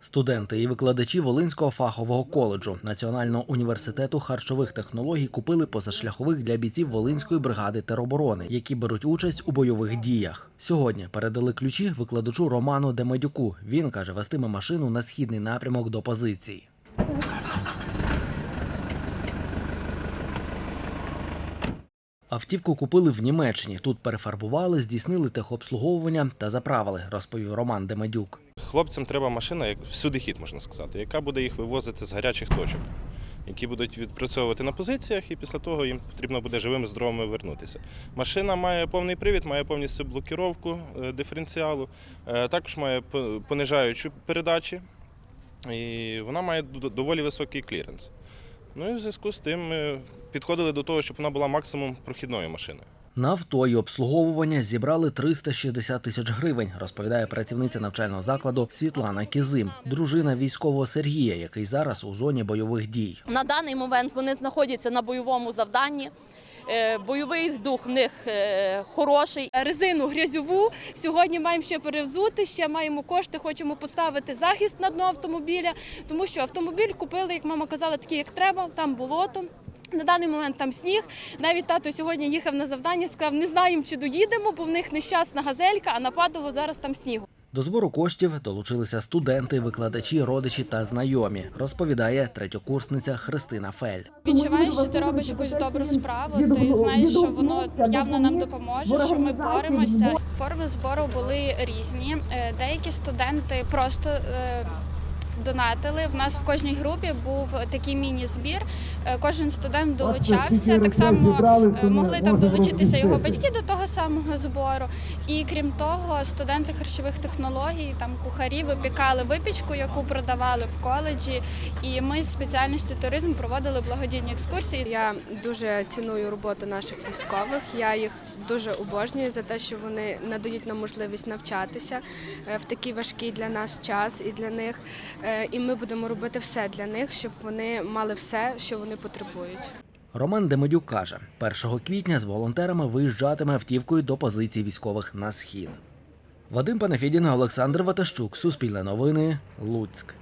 Студенти і викладачі Волинського фахового коледжу Національного університету харчових технологій купили позашляхових для бійців Волинської бригади тероборони, які беруть участь у бойових діях. Сьогодні передали ключі викладачу Роману Демедюку. Він каже, вестиме машину на східний напрямок до позицій. Автівку купили в Німеччині. Тут перефарбували, здійснили техобслуговування та заправили, розповів Роман Демедюк. Хлопцям треба машина, як всюди хід, можна сказати, яка буде їх вивозити з гарячих точок, які будуть відпрацьовувати на позиціях, і після того їм потрібно буде живими здоровими вернутися. Машина має повний привід, має повністю блокіровку е, диференціалу, е, також має по- понижаючу передачі, і вона має доволі високий кліренс. Ну і в зв'язку з тим ми підходили до того, щоб вона була максимум прохідною машиною. На авто і обслуговування зібрали 360 тисяч гривень, розповідає працівниця навчального закладу Світлана Кізим, дружина військового Сергія, який зараз у зоні бойових дій. На даний момент вони знаходяться на бойовому завданні. Е, Бойовий дух в них е, хороший. резину грязьову. Сьогодні маємо ще перевзути, ще маємо кошти, хочемо поставити захист на дно автомобіля, тому що автомобіль купили, як мама казала, такий, як треба, там болото. На даний момент там сніг. Навіть тато сьогодні їхав на завдання, сказав, не знаємо, чи доїдемо, бо в них нещасна газелька, а нападало зараз там снігу. До збору коштів долучилися студенти, викладачі, родичі та знайомі, розповідає третьокурсниця Христина Фель. Відчуваєш, що ти робиш якусь добру справу. Ти знаєш, що воно явно нам допоможе, що ми боремося. Форми збору були різні. Е, Деякі студенти просто. Донатили. В нас в кожній групі був такий міні-збір. Е, Кожен студент долучався. Так само е, могли там долучитися його батьки до того самого збору. І крім того, студенти харчових технологій, там кухарі випікали випічку, яку продавали в коледжі. І ми з спеціальності туризм проводили благодійні екскурсії. Я дуже ціную роботу наших військових. Я їх дуже обожнюю за те, що вони надають нам можливість навчатися е, в такий важкий для нас час і для них. Е, І ми будемо робити все для них, щоб вони мали все, що вони потребують. Роман Демедюк каже, 1 квітня з волонтерами виїжджатиме автівкою до позицій військових на схід. Вадим Панафідін, Олександр Ватащук, Суспільне новини, Луцьк.